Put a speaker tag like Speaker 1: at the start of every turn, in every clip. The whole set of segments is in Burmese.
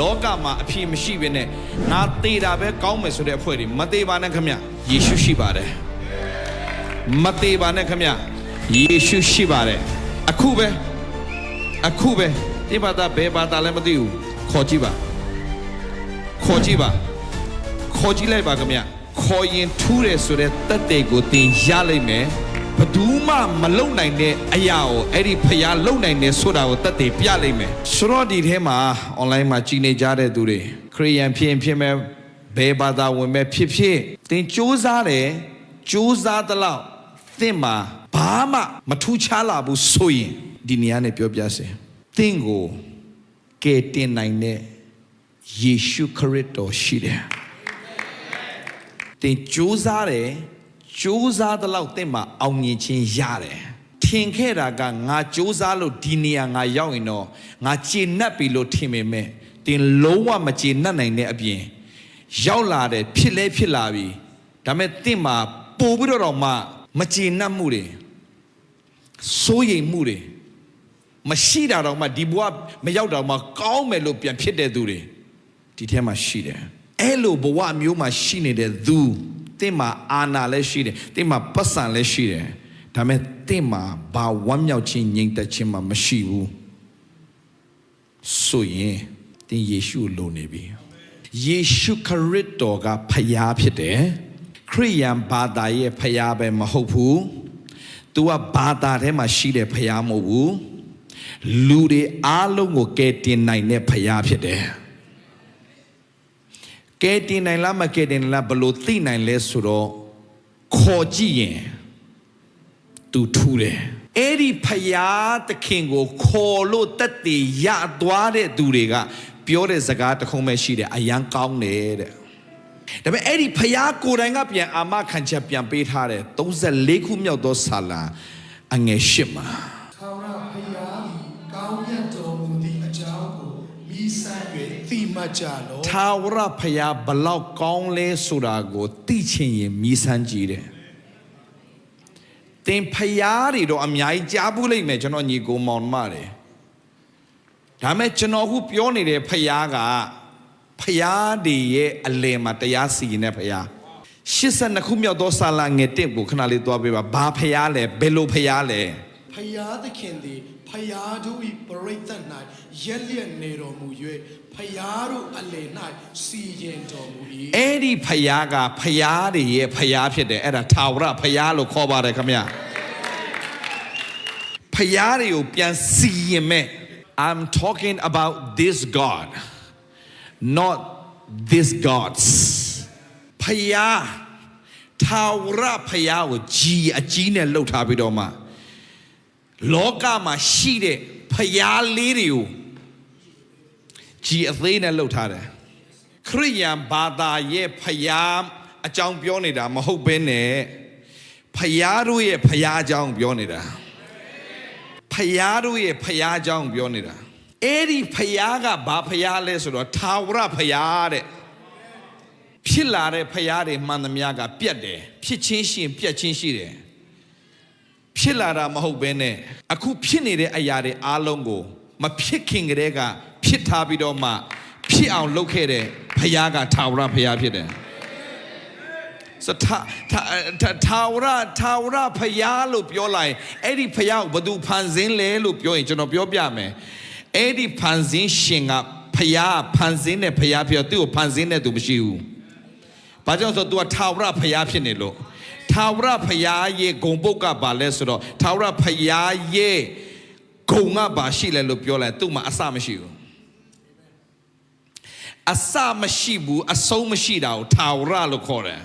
Speaker 1: လောကမှာအဖြစ်မရှိဘဲနဲ့ငါသေးတာပဲကောင်းမယ်ဆိုတဲ့အဖွဲ့တွေမသေးပါနဲ့ခင်ဗျယေရှုရှိပါတယ်မသေးပါနဲ့ခင်ဗျယေရှုရှိပါတယ်အခုပဲအခုပဲဒီဘာသာဘယ်ဘာသာလည်းမသိဘူးခေါ်ကြည့်ပါခေါ်ကြည့်ပါခေါ်ကြည့်လိုက်ပါခင်ဗျခေါ်ရင်ထူးတယ်ဆိုတဲ့တက်တဲ့ကိုသင်ရလိုက်မယ် ဘယ်သူမှမလုံနိုင်တဲ့အရာကိုအဲ့ဒီဖျားလုံနိုင်တယ်ဆိုတာကိုတက်တဲ့ပြလိုက်မယ်ဆိုတော့ဒီထဲမှာ online မှာကြီးနေကြတဲ့သူတွေခရိယန်ဖြစ်ရင်ဖြစ်မဲ့ဘယ်ဘာသာဝင်မဲ့ဖြစ်ဖြစ်သင်စူးစမ်းတယ်စူးစမ်းသလောက်သင်မှာဘာမှမထူးခြားလာဘူးဆိုရင်ဒီနေရာနဲ့ပြောပြစေသင်ကိုကယ်တင်နိုင်တဲ့ယေရှုခရစ်တော်ရှိတယ်သင်စူးစမ်းတယ် စူးစမ်းသလောက်သင်မှာအောင်မြင်ခြင်းရတယ်ထင်ခဲ့တာကငါစူးစမ်းလို့ဒီနေရာငါရောက်ရင်တော့ငါကျေနပ်ပြီလို့ထင်ပေမဲ့သင်လုံးဝမကျေနပ်နိုင်တဲ့အပြင်ရောက်လာတယ်ဖြစ်လဲဖြစ်လာပြီဒါပေမဲ့သင်မှာပို့ပြီးတော့တော့မှမကျေနပ်မှုတွေစိုးရိမ်မှုတွေမရှိတာတော့မှဒီဘဝမရောက်တော့မှကောင်းမယ်လို့ပြန်ဖြစ်တဲ့သူတွေဒီထဲမှာရှိတယ်အဲ့လိုဘဝမျိုးမှာရှိနေတဲ့သူ တင့်မှာအာနာလည်းရှိတယ်တင့်မှာပတ်စံလည်းရှိတယ်ဒါပေမဲ့တင့်မှာဘာဝမ်းမြောက်ခြင်းငြိမ်သက်ခြင်းမှမရှိဘူးဆိုရင်တင်ယေရှုကိုလိုနေပြီယေရှုခရစ်တော်ကဖျားဖြစ်တယ်ခရိယန်ဘာသာရဲ့ဖျားပဲမဟုတ်ဘူး तू ကဘာသာထဲမှာရှိတဲ့ဖျားမဟုတ်ဘူးလူတွေအားလုံးကိုကယ်တင်နိုင်တဲ့ဖျားဖြစ်တယ် ကယ်တင်နိုင်လားမကယ်တင်နိုင်လားဘယ်လို့သိနိုင်လဲဆိုတော့ခေါ်ကြည့်ရင်သူထူးတယ်အဲ့ဒီဖယားသခင်ကိုခေါ်လို့တက်တည်ရသွားတဲ့သူတွေကပြောတဲ့စကားတစ်ခုပဲရှိတယ်အယံကောင်းတယ်တဲ့ဒါပေမဲ့အဲ့ဒီဖယားကိုယ်တိုင်ကပြန်အာမခံချက်ပြန်ပေးထားတယ်34ခုမြောက်သောဆာလာအငယ်၈မှာ
Speaker 2: ကြလော့
Speaker 1: ထာဝရဖယားဘလောက်ကောင်းလဲဆိုတာကိုသိချင်ရင်မြည်ဆန်းကြည့်တယ်သင်ဖယားတွေတော့အများကြီးကြားဘူးလိမ့်မယ်ကျွန်တော်ညီကိုမောင်မတွေဒါမဲ့ကျွန်တော်ခုပြောနေတဲ့ဖယားကဖယားတွေရဲ့အလယ်မှာတရားစီရင်တဲ့ဖယား82ခုမြောက်သောစာလငယ်တစ်ကိုခဏလေးသွားပေးပါဘာဖယားလဲဘယ်လိုဖယားလဲ
Speaker 2: ဖယားသခင်သည်ဖ ယားတို့၏ပရိသတ်၌ရက်လျက်နေတော်မူ၍ဖယားတို့အလယ်၌စီရင်တော်မူ၏
Speaker 1: အဲ့ဒီဖယားကဖယားတွေရဲ့ဖယားဖြစ်တယ်အဲ့ဒါထာဝရဖယားလို့ခေါ်ပါတယ်ခင်ဗျာဖယားတွေကိုပြန်စီရင်မဲ့ I'm talking about this God not this gods ဖယားထာဝရဖယားကိုကြီးအကြီးနဲ့လှုပ်ထားပြီးတော့မှ လောကမှာရှိတဲ့ဖယားလေးတွေကိုကြီးအသေးနဲ့လှုပ်ထားတယ်ခရိယန်ဘာသာရဲ့ဖယားအကြောင်းပြောနေတာမဟုတ်ဘဲနဲ့ဖယားတို့ရဲ့ဖယားအကြောင်းပြောနေတာဖယားတို့ရဲ့ဖယားအကြောင်းပြောနေတာအဲ့ဒီဖယားကဘာဖယားလဲဆိုတော့ထာဝရဖယားတဲ့ဖြစ်လာတဲ့ဖယားတွေမှန်သမျှကပြတ်တယ်ဖြစ်ချင်းရှိရင်ပြတ်ချင်းရှိတယ် ဖြစ်လာတာမဟုတ်ဘဲနဲ့အခုဖြစ်နေတဲ့အရာတွေအားလုံးကို မဖြစ်ခင်ကတည်းကဖြစ်ထားပြီးတော့မှ ဖြစ်အောင်လုပ်ခဲ့တဲ့ဖယားကထာဝရဖယားဖြစ်တယ်စတာထာထာထာဝရထာဝရဖယားလို့ပြောလိုက်အဲ့ဒီဖယားကိုဘယ်သူဖန်ဆင်းလဲလို့ပြောရင်ကျွန်တော်ပြောပြမယ်အဲ့ဒီဖန်ဆင်းရှင်ကဖယားဖန်ဆင်းတဲ့ဖယားဖြစ်တော့သူ့ကိုဖန်ဆင်းတဲ့သူမရှိဘူး။ဘာကြောင့်ဆိုတော့ तू ကထာဝရဖျားဖြစ်နေလို့ ထာဝရဖျားရဲ့ဂုံပုတ်ကဘာလဲဆိုတော့ထာဝရဖျားရဲ့ဂုံကဘာရှိလဲလို့ပြောလိုက်သူ့မှာအစမရှိဘူး။အစမရှိဘူးအဆုံးမရှိတာကိုထာဝရလို့ခေါ်တယ်။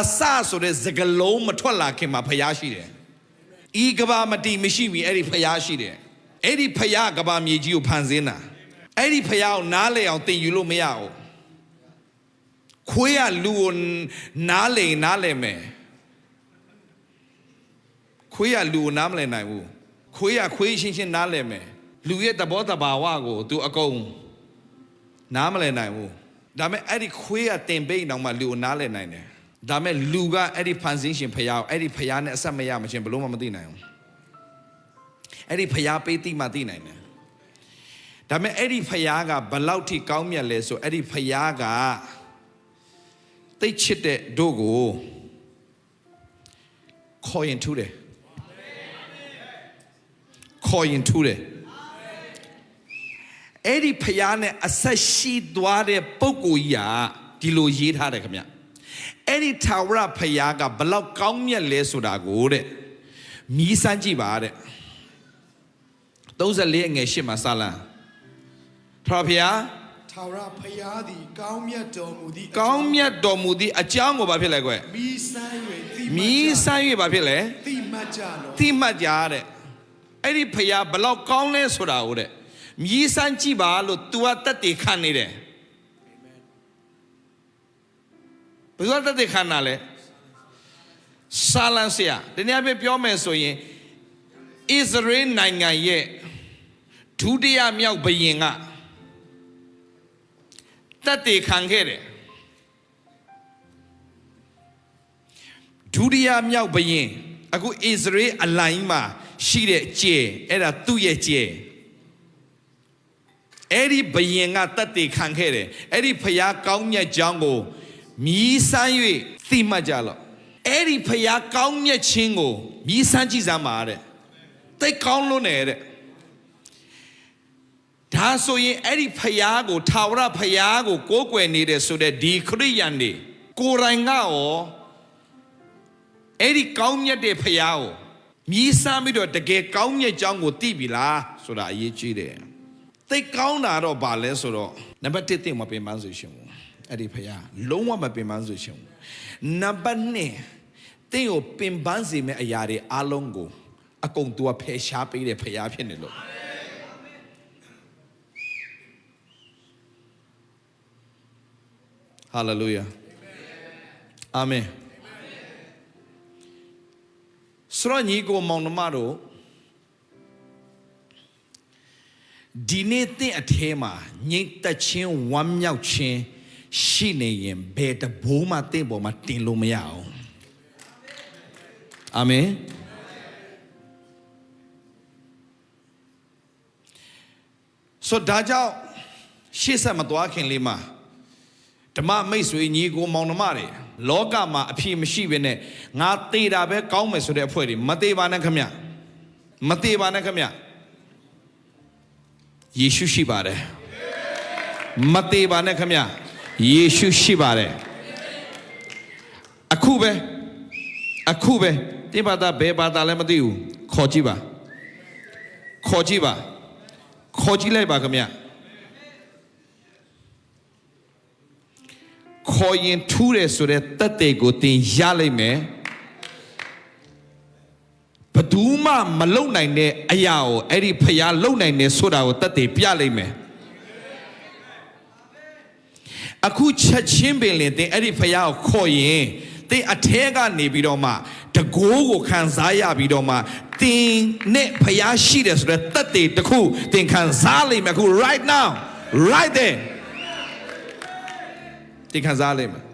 Speaker 1: အစဆိုတဲ့စကလုံးမထွက်လာခင်မှာဖျားရှိတယ်။ဤကဘာမတီမရှိပြီအဲ့ဒီဖျားရှိတယ်။အဲ့ဒီဖျားကဘာမြေကြီးကိုဖန်ဆင်းတာ။အဲ့ဒီဖျားကိုနားလေအောင်သင်ယူလို့မရဘူး။ ခွေးကလူကိုနားလိန်နားလဲမယ်ခွေးကလူကိုနားမလဲနိုင်ဘူးခွေးကခွေးရှင်းရှင်းနားလဲမယ်လူရဲ့သဘောတဘာဝကို तू အကုန်နားမလဲနိုင်ဘူးဒါပေမဲ့အဲ့ဒီခွေးကတင်ပိတ်အောင်မှလူကိုနားလဲနိုင်တယ်ဒါပေမဲ့လူကအဲ့ဒီဖန်ဆင်းရှင်ဖယားကိုအဲ့ဒီဖယားနဲ့အဆက်မရမချင်းဘယ်လို့မှမသိနိုင်ဘူးအဲ့ဒီဖယားပေးသိမှသိနိုင်တယ်ဒါပေမဲ့အဲ့ဒီဖယားကဘလောက်ထိကောင်းမြတ်လဲဆိုအဲ့ဒီဖယားက သိတ်ချစ်တဲ့တို့ကိုခေါ်ရင်ထူးတယ်ခေါ်ရင်ထူးတယ်အဲ့ဒီဖယားနဲ့အဆက်ရှိသွားတဲ့ပုံကိုကြီးကဒီလိုရေးထားတယ်ခင်ဗျအဲ့ဒီထာဝရဖယားကဘလောက်ကောင်းမြတ်လဲဆိုတာကိုတဲ့မြည်စမ်းကြည့်ပါတဲ့34အငယ်8မှာစလန်းထာဝရဖယား
Speaker 2: ထာဝရဖယားသည်ကောင်းမြတ်တော်မူသည့်
Speaker 1: ကောင်းမြတ်တော်မူသည့်အကြောင်းကိုဘာဖြစ်လဲကွယ်
Speaker 2: မီးစမ်း၍သိ
Speaker 1: မြည်စမ်း၍ဘာဖြစ်လဲ
Speaker 2: သိမှတ်ကြလော
Speaker 1: တိမှတ်ကြတဲ့အဲ့ဒီဖယားဘလောက်ကောင်းလဲဆိုတာကိုတဲ့မြည်စမ်းကြည့်ပါလို့ तू ကတက်တည်ခံနေတယ်ဘယ်သူကတက်တည်ခံတာလဲဆာလန်ဆရာဒီနေ့အပြပြောမယ်ဆိုရင်ဣသရေလနိုင်ငံရဲ့ဒုတိယမြောက်ဘုရင်က တက်တည်ခံခဲ့တယ်ဒုတိယမြောက်ဘုရင်အခုဣသရေလအလိုင်းမှာရှိတဲ့ကျဲအဲ့ဒါသူ့ရဲ့ကျဲအဲ့ဒီဘုရင်ကတက်တည်ခံခဲ့တယ်အဲ့ဒီဖျားကောင်းမြတ်ကြောင်းကိုမြည်ဆန်း၍သိမှတ်ကြလော့အဲ့ဒီဖျားကောင်းမြတ်ခြင်းကိုမြည်ဆန်းကြည့်စမ်းပါတဲ့တိတ်ကောင်းလို့နေတဲ့ ဒါဆိုရင်အဲ့ဒီဖျားကိုထာဝရဖျားကိုကိုးကွယ်နေတဲ့ဆိုတဲ့ဒီခရိယန်တွေကိုယ်တိုင်ကရောအဲ့ဒီကောင်းမြတ်တဲ့ဖယားကိုမြည်ဆမ်းပြီးတော့တကယ်ကောင်းမြတ်ကြောင်းကိုသိပြီလားဆိုတာအရေးကြီးတယ်။သိကောင်းတာတော့ဗာလဲဆိုတော့နံပါတ်1သိမပင်ပန်းစေရှင်ဘူး။အဲ့ဒီဖယားလုံးဝမပင်ပန်းစေရှင်ဘူး။နံပါတ်2သိကိုပင်ပန်းစေမယ့်အရာတွေအလုံးကိုအကုန်သူကဖယ်ရှားပေးတဲ့ဖယားဖြစ်နေလို့ ဟာလေလုယာအာမင်ဆိုတော့ညီကိုမောင်နှမတို့ဒီနေ့တင့်အထဲမှာငြိမ့်သက်ခြင်းဝမ်းမြောက်ခြင်းရှိနေရင်ဘယ်တဘိုးမှတင့်ပေါ်မှာတင်လို့မရအောင်အာမင်ဆိုတော့ဒါကြောင့်ရှေ့ဆက်မသွားခင်လေးမှာ ဓမ္မမိတ်ဆွေညီကိုမောင်နှမတွေလောကမှာအဖြစ်မရှိဘဲနဲ့ငါသေတာပဲကောင်းမယ်ဆိုတဲ့အဖွဲ့တွေမသေးပါနဲ့ခမမသေးပါနဲ့ခမယေရှုရှိပါတယ်မသေးပါနဲ့ခမယေရှုရှိပါတယ်အခုပဲအခုပဲတိဘာသာဘယ်ဘာသာလည်းမသိဘူးခေါ်ကြည့်ပါခေါ်ကြည့်ပါခေါ်ကြည့်လိုက်ပါခမ ခေါ်ရင်ထူးတယ်ဆိုတဲ့တက်တဲ့ကိုသင်ရလိုက်မယ်ဘယ်သူမှမလုံနိုင်တဲ့အရာကိုအဲ့ဒီဖျားလုံနိုင်တယ်ဆိုတာကိုတက်တဲ့ပြလိုက်မယ်အခုချက်ချင်းပင်လင်သင်အဲ့ဒီဖျားကိုခေါ်ရင်သင်အထဲကနေပြီးတော့မှတကိုးကိုခံစားရပြီးတော့မှသင်နဲ့ဖျားရှိတယ်ဆိုတဲ့တက်တဲ့တစ်ခုသင်ခံစားလိမ့်မယ်အခု right now right there တင်ခံစားလိမ့်မယ်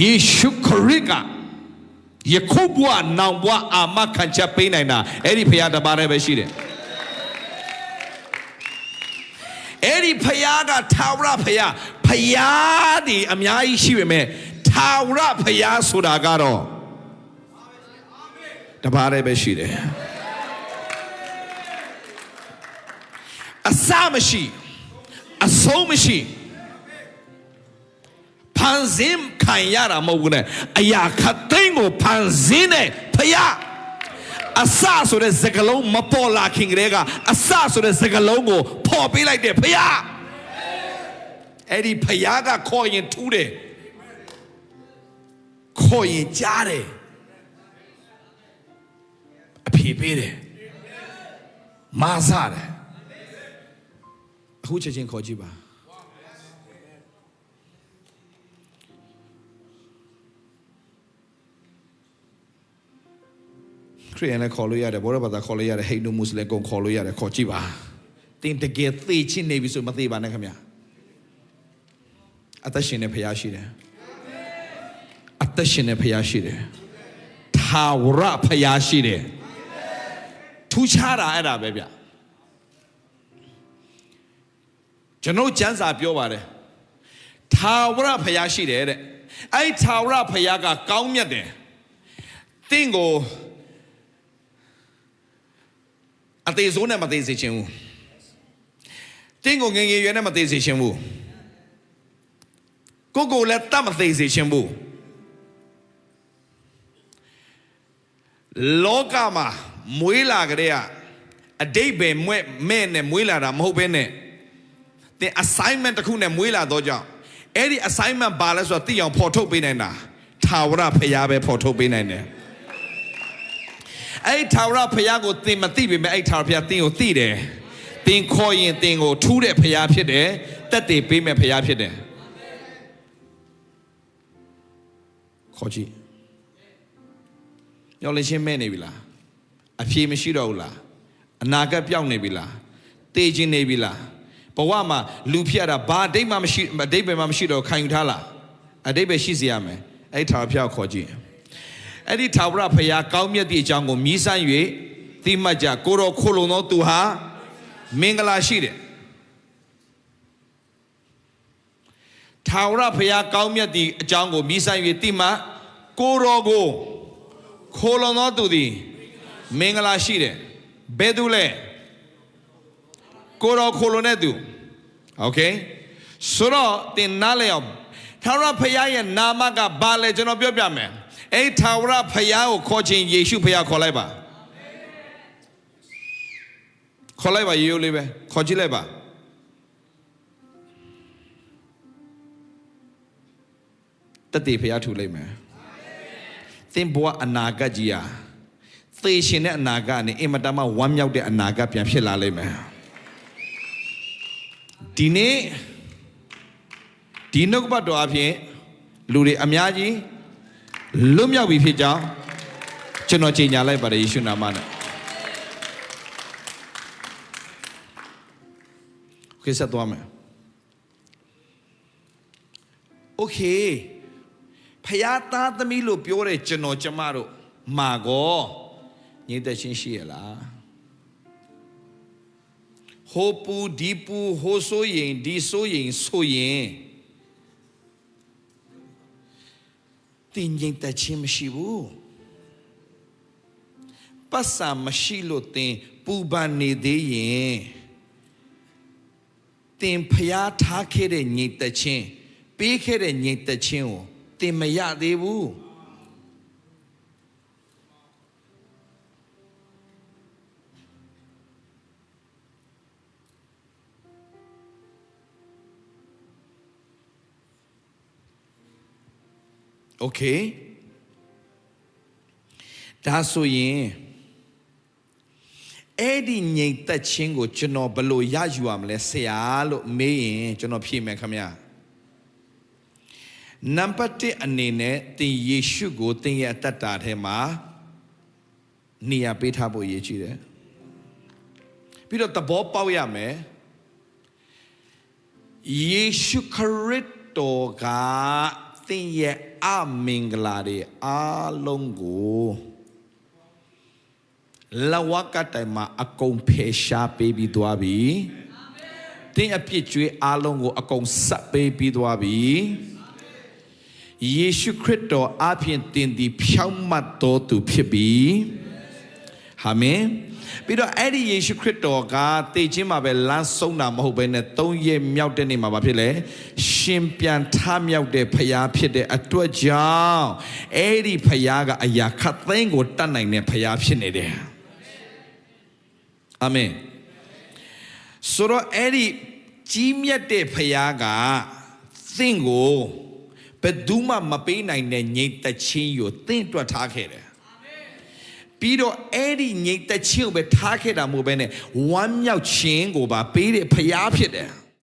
Speaker 1: ယေရှုခရစ်ကယခုဘဝနောင်ဘဝအာမခံချက်ပေးနိုင်တာအဲ့ဒီဖခင်တပါးတည်းပဲရှိတယ်အဲ့ဒီဖခင်ကထာဝရဖခင်ဖခင်ဒီအများကြီးရှိပေမဲ့ထာဝရဖခင်ဆိုတာကတော့တပါးတည်းပဲရှိတယ်အစမရှိ အဆုံးမရှိဖန်ဆင်းခံရတာမဟုတ်ဘူးနဲ့အရာခတ်သိမ်းကိုဖန်ဆင်းတဲ့ဖယားအစဆိုတဲ့စကလုံးမပေါ်လာခင်ကလေးကအစဆိုတဲ့စကလုံးကိုပေါ်ပေးလိုက်တဲ့ဖယားအဲ့ဒီဖယားကခေါ်ရင်ထူးတယ်ခေါ်ရင်ကြားတယ်အဖြေပေးတယ်မာစားတယ် အခုချက်ချင်းခေါ်ကြည့်ပါခရစ်ယာန်လည်းခေါ်လို့ရတယ်ဘောရဘာသာခေါ်လို့ရတယ်ဟိန္ဒူမွတ်စလင်ကုန်ခေါ်လို့ရတယ်ခေါ်ကြည့်ပါတင်တကယ်သေချင်းနေပြီဆိုမသေးပါနဲ့ခင်ဗျာအသက်ရှင်တဲ့ဖရားရှိတယ်အသက်ရှင်တဲ့ဖရားရှိတယ်ထာဝရဖရားရှိတယ်ထူးခြားတာအဲ့ဒါပဲဗျ ကျွန်တော်ကျမ်းစာပြောပါတယ်ထာဝရဘုရားရှိတယ်တဲ့အဲ့ဒီထာဝရဘုရားကကောင်းမြတ်တယ်တင့်ကိုအသေးစိုးနဲ့မသေးစေချင်ဘူးတင်းကိုငယ်ငယ်ရွယ်နဲ့မသေးစေချင်ဘူးကိုကိုလည်းတတ်မသေးစေချင်ဘူးလောကမှာမွေးလာကြတဲ့အတိတ်ပဲမွဲ့မဲ့နဲ့မွေးလာတာမဟုတ်ဘဲနဲ့ တင် assignment တစ်ခုနဲ့မွေးလာတော့ကြောင့်အဲ့ဒီ assignment ဘာလဲဆိုတော့သိအောင်ဖော်ထုတ်ပေးနိုင်တာထာဝရဖရားပဲဖော်ထုတ်ပေးနိုင်တယ်အဲ့ဒီထာဝရဖရားကိုသင်မသိပေမဲ့အဲ့ဒီထာဝရဖရားသင်ကိုသိတယ်သင်ခေါ်ရင်သင်ကိုထူးတဲ့ဖရားဖြစ်တယ်တက်တည်ပေးမဲ့ဖရားဖြစ်တယ်ခေါ်ကြည့်ညောင်လင်းရှင်းမဲ့နေပြီလားအဖြေမရှိတော့ဘူးလားအနာဂတ်ပြောင်းနေပြီလားတေးခြင်းနေပြီလား ဘဝမှာလူဖြစ်ရတာဘာအတိတ်မှမရှိအတိတ်ပဲမှမရှိတော့ခံယူထားလားအတိတ်ပဲရှိစေရမယ်အဲ့ဒီထာဝရဖျောက်ခေါ်ကြည့်အဲ့ဒီထာဝရဖျားကောင်းမြတ်သည့်အကြောင်းကိုမြည်ဆန်း၍သိမှတ်ကြကိုတော်ခိုလုံသောသူဟာမင်္ဂလာရှိတယ်ထာဝရဖျားကောင်းမြတ်သည့်အကြောင်းကိုမြည်ဆန်း၍သိမှတ်ကိုတော်ကိုခိုလုံသောသူသည်မင်္ဂလာရှိတယ်ဘယ်သူလဲ ကိုတော်ခိုလုံတဲ့သူโอเคဆိုတော့တင်နားလဲအောင်ထာဝရဖခင်ရဲ့နာမကဘာလဲကျွန်တော်ပြောပြမယ်အဲ့ထာဝရဖခင်ကိုခေါ်ခြင်းယေရှုဖခင်ခေါ်လိုက်ပါခေါ်လိုက်ပါရေရိုးလေးပဲခေါ်ကြည့်လိုက်ပါတတိဖခင်ထူလိုက်မယ်သင်ဘဝအနာဂတ်ကြီးဟာသေရှင်တဲ့အနာဂတ်နဲ့အင်မတန်မှဝမ်းမြောက်တဲ့အနာဂတ်ပြန်ဖြစ်လာလိမ့်မယ် ဒီနေ့ဒီနှုတ်ကပတ်တော်အဖြစ်လူတွေအများကြီးလွတ်မြောက်ပြီဖြစ်ကြောင်းကျွန်တော်ကြေညာလိုက်ပါတယ်ယေရှုနာမနဲ့โอเคဆက်သွားမယ်โอเคဖယားသားသမီးလို့ပြောတဲ့ကျွန်တော်ကျမတို့မာကောညီသက်ချင်းရှိရလား ဟိုပူဒီပူဟိုဆိုရင်ဒီဆိုရင်ဆိုရင်တင်ရင်တချင်းမရှိဘူးပတ်စာမရှိလို့တင်ပူပန်နေသေးရင်တင်ဖျားထားခဲ့တဲ့ညီတချင်းပေးခဲ့တဲ့ညီတချင်းကိုတင်မရသေးဘူး โอเคဒါဆိုရင်အဲ့ဒီငြိမ်သက်ခြင်းကိုကျွန်တော်ဘယ်လိုရယူရမလဲဆရာလို့မေးရင်ကျွန်တော်ဖြေမယ်ခင်ဗျာနံပါတ်1အနေနဲ့သင်ယေရှုကိုသင်ရဲ့အတ္တတာထဲမှာနေရာပေးထားဖို့ရည်ကြည်တယ်ပြီးတော့သဘောပေါက်ရမယ်ယေရှုခရစ်တော်က သင်ရဲ့အမင်္ဂလာတွေအားလုံးကိုလဝကတိုင်မှာအကုန်ဖယ်ရှားပေးပြီးသွားပြီသင်အပြစ်ကြွေးအားလုံးကိုအကုန်ဆက်ပေးပြီးသွားပြီယေရှုခရစ်တော်အပြင်တင်ဒီဖြောင့်မတ်တော်သူဖြစ်ပြီအာမင် ပြီးတော့အဲ့ဒီယေရှုခရစ်တော်ကတေခြင်းမှာပဲလမ်းဆုံးတာမဟုတ်ဘဲနဲ့သုံးရက်မြောက်တဲ့နေ့မှာဘာဖြစ်လဲရှင်ပြန်ထမြောက်တဲ့ဖရားဖြစ်တဲ့အတွက်ကြောင့်အဲ့ဒီဖရားကအရာခတ်သိမ်းကိုတတ်နိုင်တဲ့ဖရားဖြစ်နေတယ်အာမင်ဆိုတော့အဲ့ဒီကြီးမြတ်တဲ့ဖရားကသင်ကိုဘယ်သူမှမပေးနိုင်တဲ့ငြိမ်သက်ခြင်းကိုသင်အတွက်ထားခဲ့တယ် ပြီးတော့အဲ့ဒီငြိမ်သက်ခြင်းကိုပဲထားခဲ့တာမဟုတ်ဘဲနဲ့ဝမ်းမြောက်ခြင်းကိုပါပေးတဲ့ဖရားဖြစ်တယ်